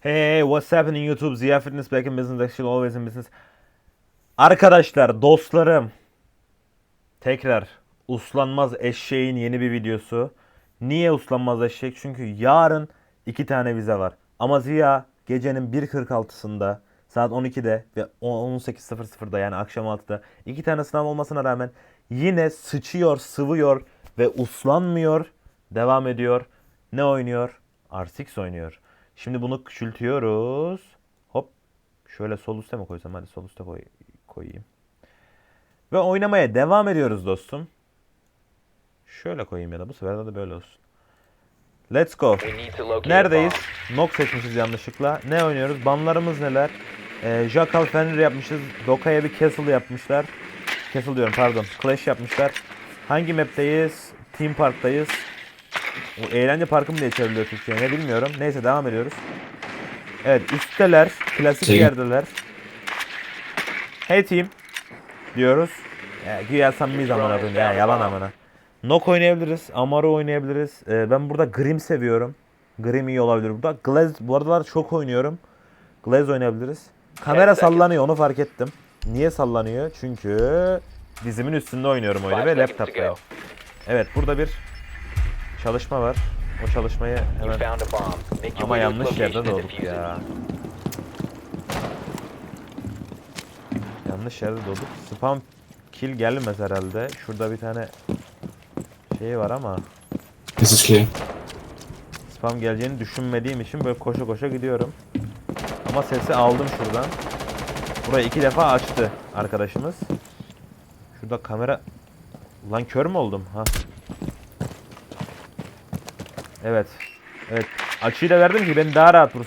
Hey, what's happening YouTube? Ziya Fitness back in business, actually always in business. Arkadaşlar, dostlarım. Tekrar uslanmaz eşeğin yeni bir videosu. Niye uslanmaz eşek? Çünkü yarın iki tane vize var. Ama Ziya gecenin 1.46'sında saat 12'de ve 18.00'da yani akşam 6'da iki tane sınav olmasına rağmen yine sıçıyor, sıvıyor ve uslanmıyor. Devam ediyor. Ne oynuyor? R6 oynuyor. Şimdi bunu küçültüyoruz. Hop. Şöyle sol üste mi koysam? Hadi sol üste koy, koyayım. Ve oynamaya devam ediyoruz dostum. Şöyle koyayım ya da bu sefer de böyle olsun. Let's go. Neredeyiz? Nok seçmişiz yanlışlıkla. Ne oynuyoruz? Banlarımız neler? Ee, Jackal Fenrir yapmışız. Doka'ya bir Castle yapmışlar. Castle diyorum pardon. Clash yapmışlar. Hangi map'teyiz? Team Park'tayız. O eğlence parkı mı diye çevriliyor Türkiye'ye ne bilmiyorum. Neyse devam ediyoruz. Evet üstteler. Klasik Şey- yerdeler. Hey team diyoruz. Ya, güya samimiyiz amına koyayım ya yalan amına. Nok oynayabiliriz. Amaru oynayabiliriz. Ee, ben burada Grim seviyorum. Grim iyi olabilir burada. Glaz bu aralar çok oynuyorum. Glaz oynayabiliriz. Kamera Evet, sallanıyor onu fark ettim. Niye sallanıyor? Çünkü dizimin üstünde oynuyorum oyunu ve laptoptayım. go. Evet burada bir çalışma var. O çalışmayı hemen ama yanlış yerde doğduk ya. Yanlış yerde doğduk. Spam kill gelmez herhalde. Şurada bir tane şey var ama This is clear. spam geleceğini düşünmediğim için böyle koşa koşa gidiyorum. Ama sesi aldım şuradan. Burayı iki defa açtı arkadaşımız. Şurada kamera... Lan kör mü oldum? Ha. Evet. Evet. Açıyı da verdim ki beni daha rahat vursun.